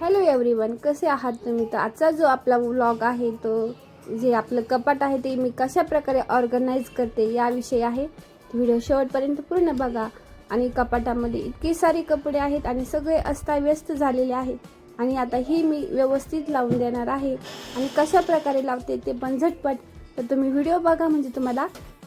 Hello everyone कसे आहात तुम्ही? तर आजचा जो आपला व्लॉग आहे तो जे आपलं कपाट आहे ते मी कशा प्रकारे ऑर्गनाईज करते याविषयी आहे. व्हिडिओ शेवटपर्यंत पूर्ण बघा. आणि कपाटामध्ये इतके सारे कपडे आहेत आणि सगळे अस्ताव्यस्त झालेले आहेत. आणि आता ही मी व्यवस्थित लावून देणार आहे. आणि कशा प्रकारे लावते ते पण झटपट तर तुम्ही व्हिडिओ बघा म्हणजे तुम्हाला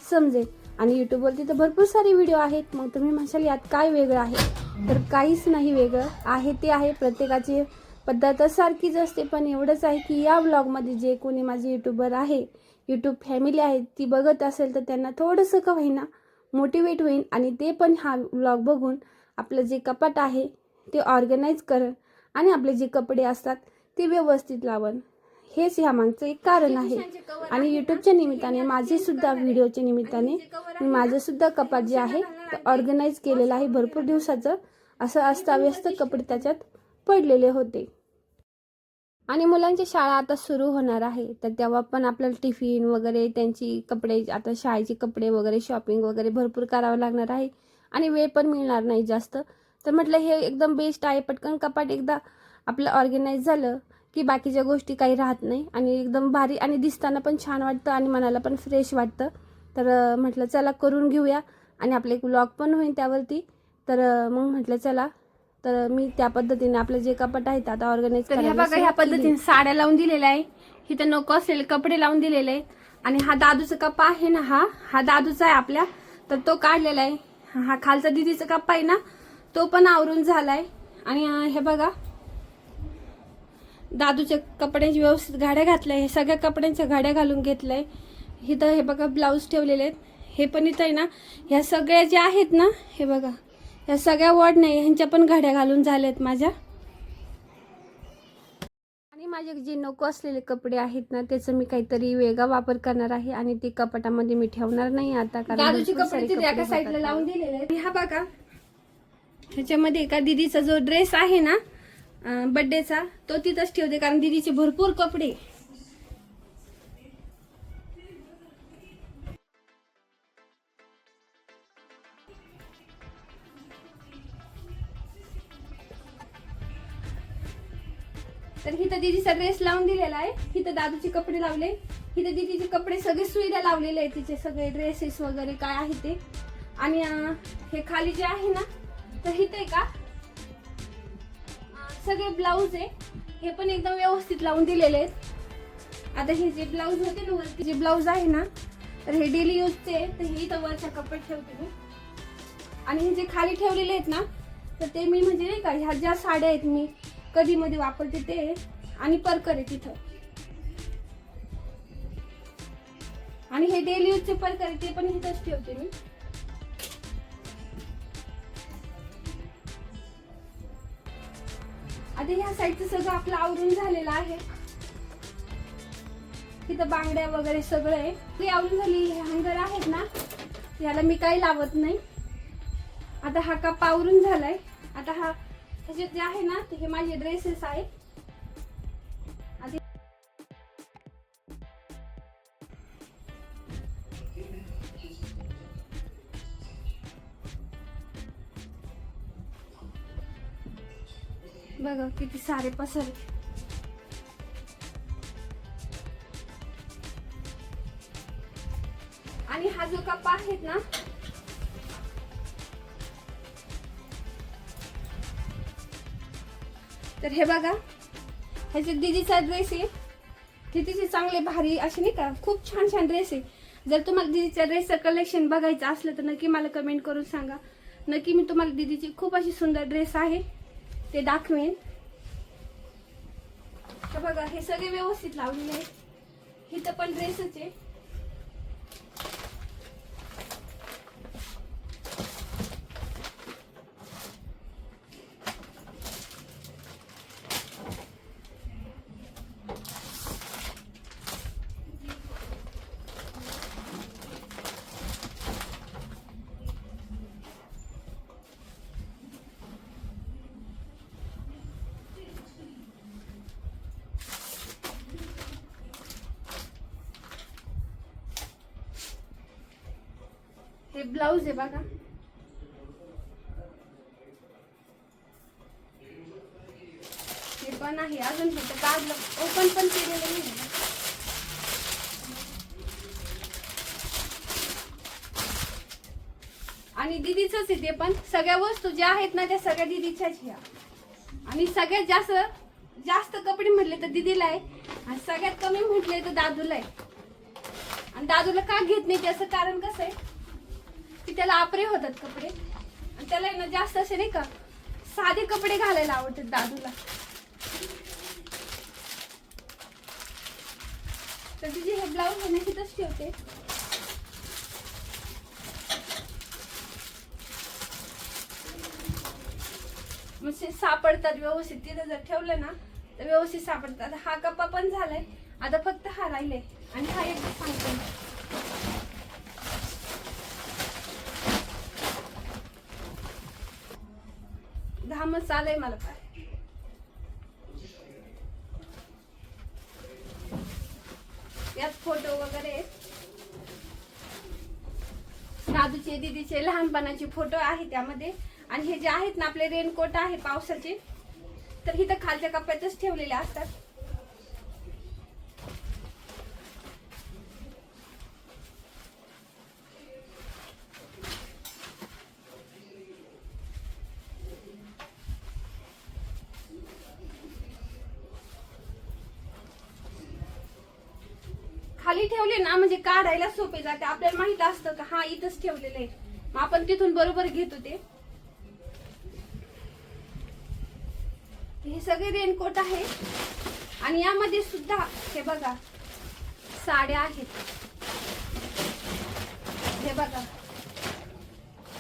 समजेल. आणि यूट्यूबवरती तर भरपूर सारे व्हिडिओ आहेत. मग तुम्ही म्हणशाल यात काय वेगळं आहे? तर काहीच नाही वेगळं. आहे ते आहे प्रत्येकाचे पद्धत सारखीच असते पण एवढंच आहे की या व्लॉगमध्ये जे कोणी माझे यूट्यूबर आहे यूट्यूब फॅमिली आहे ती बघत असेल तर त्यांना थोडंसं का होईना मोटिवेट होईल आणि ते पण हा व्लॉग बघून आपलं जे कपाट आहे ते ऑर्गनाईज करण आणि आपले जे कपडे असतात ते व्यवस्थित लावण हेच ह्या मागचं एक कारण आहे. आणि यूट्यूबच्या निमित्ताने माझे सुद्धा व्हिडिओच्या निमित्ताने मी माझं सुद्धा कपाट जे आहे ते ऑर्गनाईज केलेलं आहे. भरपूर दिवसाचं असं अस्ताव्यस्त कपडे त्याच्यात पडलेले होते. आणि मुलांची शाळा आता सुरू होणार आहे. तर तेव्हा पण आपल्याला टिफिन वगैरे त्यांची कपडे आता शाळेचे कपडे वगैरे शॉपिंग वगैरे भरपूर करावं लागणार आहे. आणि वेळ पण मिळणार नाही जास्त. तर म्हटलं हे एकदम बेस्ट आहे. पटकन कपाट एकदा आपलं ऑर्गनाईज झालं की बाकीच्या गोष्टी काही राहत नाही. आणि एकदम भारी आणि दिसताना पण छान वाटतं आणि मनाला पण फ्रेश वाटतं. तर म्हटलं चला करून घेऊया. आणि आपलं एक ब्लॉग पण होईल त्यावरती. तर मग म्हटलं चला तर मी त्या पद्धतीने आपलं जे कपाट आहे ते आता ऑर्गनाईज तर ह्या बघा ह्या पद्धतीने साड्या लावून दिलेल्या आहे. इथं नको असलेले कपडे लावून दिलेले आहे आणि हा दादूचा कप्पा आहे ना हा? हा दादूचा आहे आपल्या. तर तो काढलेला आहे. हा खालचा दिदीचा कप्पा आहे ना? तो पण आवरून झालाय. आणि हे बघा. दादूच्या कपड्यांची व्यवस्थित गाड्या घातल्या हे सगळ्या कपड्यांच्या गाड्या घालून घेतलंय इथं हे बघा ब्लाऊज ठेवलेले आहेत. हे पण इथं आहे ना? ह्या सगळ्या ज्या आहेत ना हे बघा. ह्या सगळ्या वॉर्ड नाही ह्यांच्या पण गाड्या घालून झाल्यात माझ्या. आणि माझे जे नको असलेले कपडे आहेत ना त्याचा मी काहीतरी वेगळा वापर करणार आहे आणि ते कपाटामध्ये मी ठेवणार नाही आता कारण साईडला. लावून दिलेले हा बघा. ह्याच्यामध्ये एका दीदीचा जो ड्रेस आहे ना बर्थडेचा तो तिथंच ठेवते कारण दीदीचे भरपूर कपडे. तर हिथं दिदीचा ड्रेस लावून दिलेला आहे. हिथं दादूचे कपडे लावले. हिथं दिदीचे कपडे सगळे सुविधा लावलेले आहेत. तिचे सगळे ड्रेसेस वगैरे काय आहे ते. आणि हे खाली जे आहे ना तर हिथे का? सगळे ब्लाऊज आहे. हे पण एकदम व्यवस्थित लावून दिलेले आहेत. आता हे जे ब्लाऊज होते ना वरती जे ब्लाऊज आहे ना तर हे डेली यूजचे आहे, तर हे इथं वरच्या कपडे ठेवते मी. आणि हे जे खाली ठेवलेले आहेत ना तर ते मी म्हणजे नाही का ह्या ज्या साड्या आहेत मी कधी मध्ये वापरते ते आणि परकर आहे तिथं. आणि हे डेली यूजचे परकर आहे ते पण इथंच ठेवते मी. आता ह्या साईडचं सगळं आपलं आवरून झालेलं आहे. तिथं बांगड्या वगैरे सगळं आहे. ते आवरून झाली हे हँगर आहेत ना याला मी काही लावत नाही. आता हा कप आवरून झालाय. आता हा हे जे आहे ना ते हे माझे ड्रेसेस आहेत. बघा किती सारे पसरले आणि हा जो कप्पा आहेत ना तर हे बघा. ह्याचे दीदीचा ड्रेस आहे दिदीचे चांगले भारी असे नाही का खूप छान छान ड्रेस आहे. जर तुम्हाला दिदीच्या ड्रेसचं कलेक्शन बघायचं असलं तर नक्की मला कमेंट करून सांगा. नक्की मी तुम्हाला दीदीची खूप अशी सुंदर ड्रेस आहे ते दाखवेन. तर बघा हे सगळे व्यवस्थित लावलेले आहेत. इथं पण ड्रेसच आहे. हे ब्लाऊज आहे बघा. हे पण आहे अजून फक्त काढलं. ओपन पण केलेलं नाही आणि दिदीच आहे ते पण. सगळ्या वस्तू ज्या आहेत ना त्या सगळ्या दिदीच्याच ह्या आणि सगळ्यात जास्त जास्त कपडे म्हटले तर दिदीला आहे. आणि सगळ्यात कमी म्हटले तर दादूला आहे. आणि दादूला का घेत नाही त्याचं कारण कसं आहे? की त्याला आपरे होतात कपडे. आणि त्याला ना जास्त असे नाही का साधे कपडे घालायला आवडतात दादूला. तर तुझे हे ब्लाऊज आहे ना तिथंच ठेवते. म्हणजे सापडतात व्यवस्थित. तिथं जर ठेवलं ना तर व्यवस्थित सापडतात. हा कप्पा पण झालाय. आता फक्त हा राहिलाय. आणि हा एक सांगते. चालय मला काय यात फोटो वगैरे दादूचे दीदीचे लहानपणाचे फोटो आहे त्यामध्ये. आणि हे जे आहेत ना आपले रेनकोट आहे पावसाचे तर इथं खालच्या कप्प्यातच ठेवलेले असतात. खाली ठेवले ना म्हणजे काढायला सोपे जाते. आपल्याला माहीत असतं का हा इथंच ठेवलेलं आहे. मग आपण तिथून बरोबर घेतो ते. हे सगळे रेनकोट आहे. आणि यामध्ये सुद्धा हे बघा साड्या आहेत. हे बघा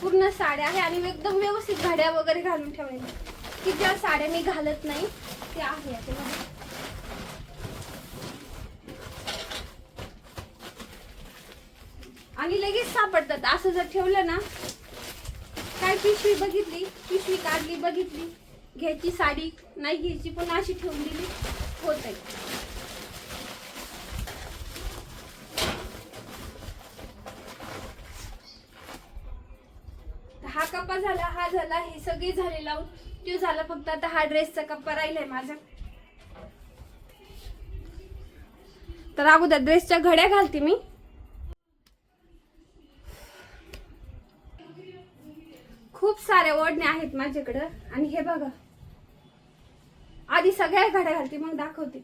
पूर्ण साड्या आहे आणि एकदम व्यवस्थित घड्या वगैरे घालून ठेवलेल्या की ज्या साड्या मी घालत नाही त्या आहे ते बघा आणि लगेच सापडतात. असं जर ठेवलं ना काय पिशवी बघितली? पिशवी काढली बघितली. घ्यायची साडी नाही घ्यायची पण अशी ठेवून दिली. होत आहे हा कप्पा झाला हा झाला हे सगळे झाले लावून. तो झाला फक्त आता हा ड्रेसचा कप्पा राहिलाय माझा. तर अगोदर ड्रेसच्या घड्या घालते मी. सगळ्या ओढण्या आहेत माझ्याकडं. आणि हे बघा. आधी सगळ्या घड्या घालते मग दाखवते.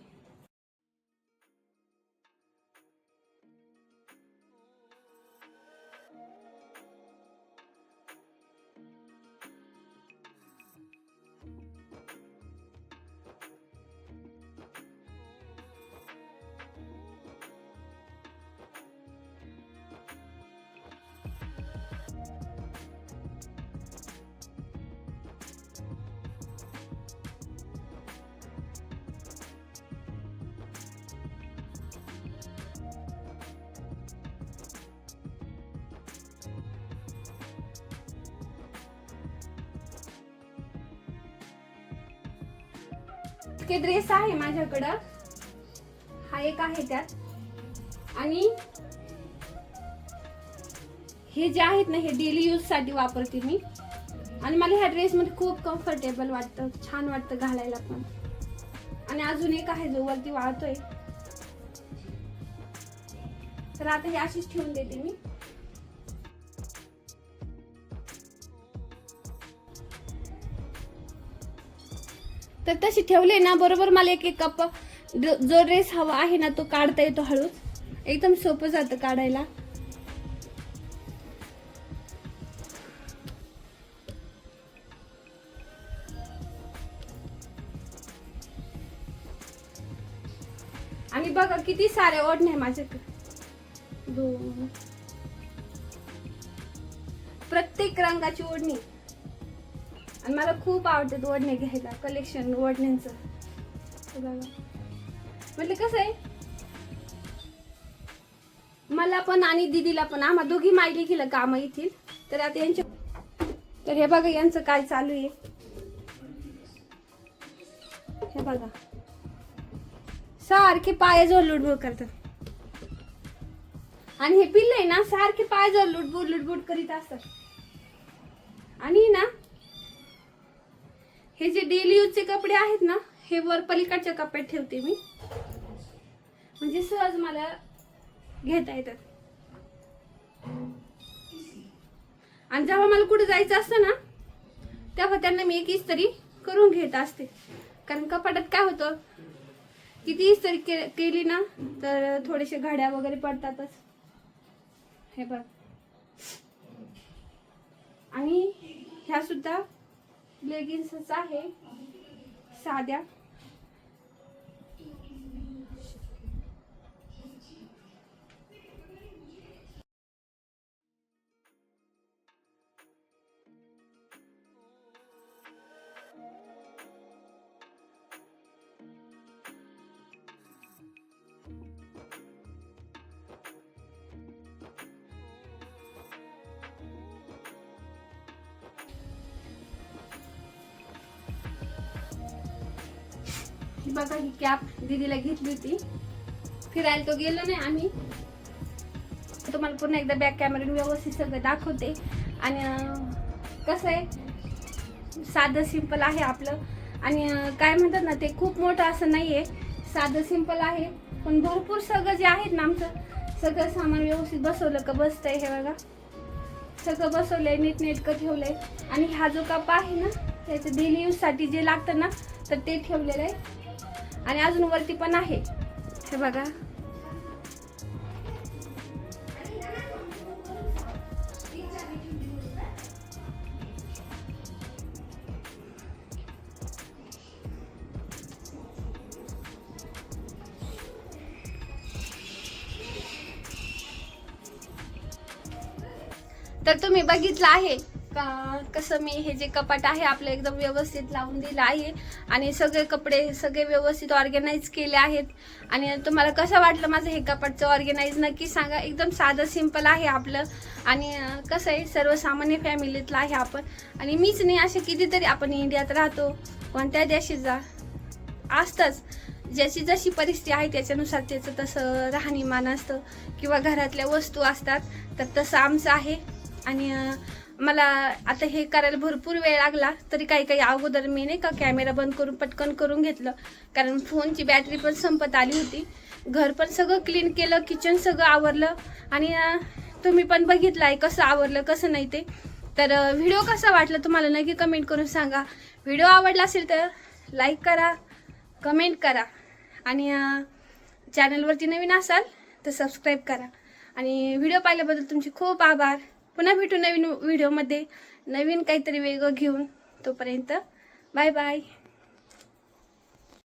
इतके ड्रेस आहे माझ्याकडं. हा एक आहे त्यात. आणि हे जे आहेत ना हे डेली यूजसाठी वापरते मी. आणि मला ह्या ड्रेस मध्ये खूप कम्फर्टेबल वाटतं छान वाटतं घालायला पण. आणि अजून एक आहे जो वरती वाळतोय. तर आता हे अशीच ठेवून देते मी. तर तशी ठेवले ना बरोबर मला एक एक कप जो ड्रेस हवा आहे ना तो काढता येतो हळूच. एकदम सोपं जातं काढायला. आणि बघा किती सारे ओढणे माझ्याकडे. दोन. प्रत्येक रंगाची ओढणी. आणि मला खूप आवडतात ओढणे घ्यायला कलेक्शन ओढण्यांचं हे बघा. म्हटलं कसं आहे? मला पण आणि दिदीला पण आम्हा दोघी मायली केलं काम येतील. तर आता यांच्या तर हे बघा यांचं काय चालू आहे. हे बघा. सारखे पायाजवळ लुडबुड करतात. आणि हे पिल्ल आहे ना सारखे पायाजवळ लुडबुड लुडबुड करीत असतात. आणि ना हे जे डेली यूजचे कपडे आहेत ना हे वर पलीकडच्या कप्प्यात ठेवते मी. म्हणजे सहज मला घेता येतात. आणि जेव्हा मला कुठे जायचं असतं ना तेव्हा त्यांना मी एक इस्त्री करून घेत असते. कारण कपाटात काय होतं किती इस्त्री के केली ना तर थोडेसे घड्या वगैरे पडतातच. हे बघ. आणि ह्या सुद्धा लेगिन्सच आहे. साध्या. ही बघा ही कॅप दीदीला घेतली होती. फिरायला तो गेलो नाही आम्ही. तुम्हाला पुन्हा एकदा बॅक कॅमेरा व्यवस्थित सगळं दाखवते. आणि कसं आहे? साधं सिंपल आहे आपलं. आणि काय म्हणतात ना ते खूप मोठं असं नाही आहे साधं सिंपल आहे. पण भरपूर सगळं जे आहेत ना आमचं सगळं सामान व्यवस्थित बसवलं का बसतंय हे बघा. सगळं बसवलंय नीटनेटकं ठेवलंय. आणि हा जो कप आहे ना त्याचं डेली यूजसाठी जे लागतं ना तर ते ठेवलेलं आहे. आणि अजून वरती पण आहे. हे बघा. तर तुम्ही बघितलं आहे का कसं मी हे जे कपाट आहे आपलं एकदम व्यवस्थित लावून दिलं आहे. आणि सगळे कपडे सगळे व्यवस्थित ऑर्गनाईज केले आहेत. आणि तुम्हाला कसं वाटलं माझं हे कपाटचं ऑर्गनाईज नक्की सांगा. एकदम साधं सिंपल आहे आपलं. आणि कसं आहे सर्वसामान्य फॅमिलीतलं आहे आपण. आणि मीच नाही असे कितीतरी आपण इंडियात राहतो. कोणत्या देशी जा. असतंच. ज्याची जशी परिस्थिती आहे त्याच्यानुसार त्याचं तसं राहणीमान असतं. किंवा घरातल्या वस्तू असतात तर तसं आमचं आहे. आणि मला आता हे करायला भरपूर वेळ लागला तरी काही काही अगोदर मी नाही का कॅमेरा बंद करून पटकन करून घेतलं. कारण फोनची बॅटरी पण संपत आली होती. घर पण सगळं क्लीन केलं किचन सगळं आवरलं. आणि तुम्ही पण बघितलं आहे कसं आवरलं कसं नाही ते. तर व्हिडिओ कसा वाटला तुम्हाला नक्की कमेंट करून सांगा. व्हिडिओ आवडला असेल तर लाईक करा कमेंट करा. आणि चॅनलवरती नवीन असाल तर सबस्क्राईब करा. आणि व्हिडिओ पाहिल्याबद्दल तुमचे खूप आभार. पुन्हा भेटू नवीन व्हिडिओमध्ये. नवीन काहीतरी वेगळं घेऊन तोपर्यंत बाय बाय.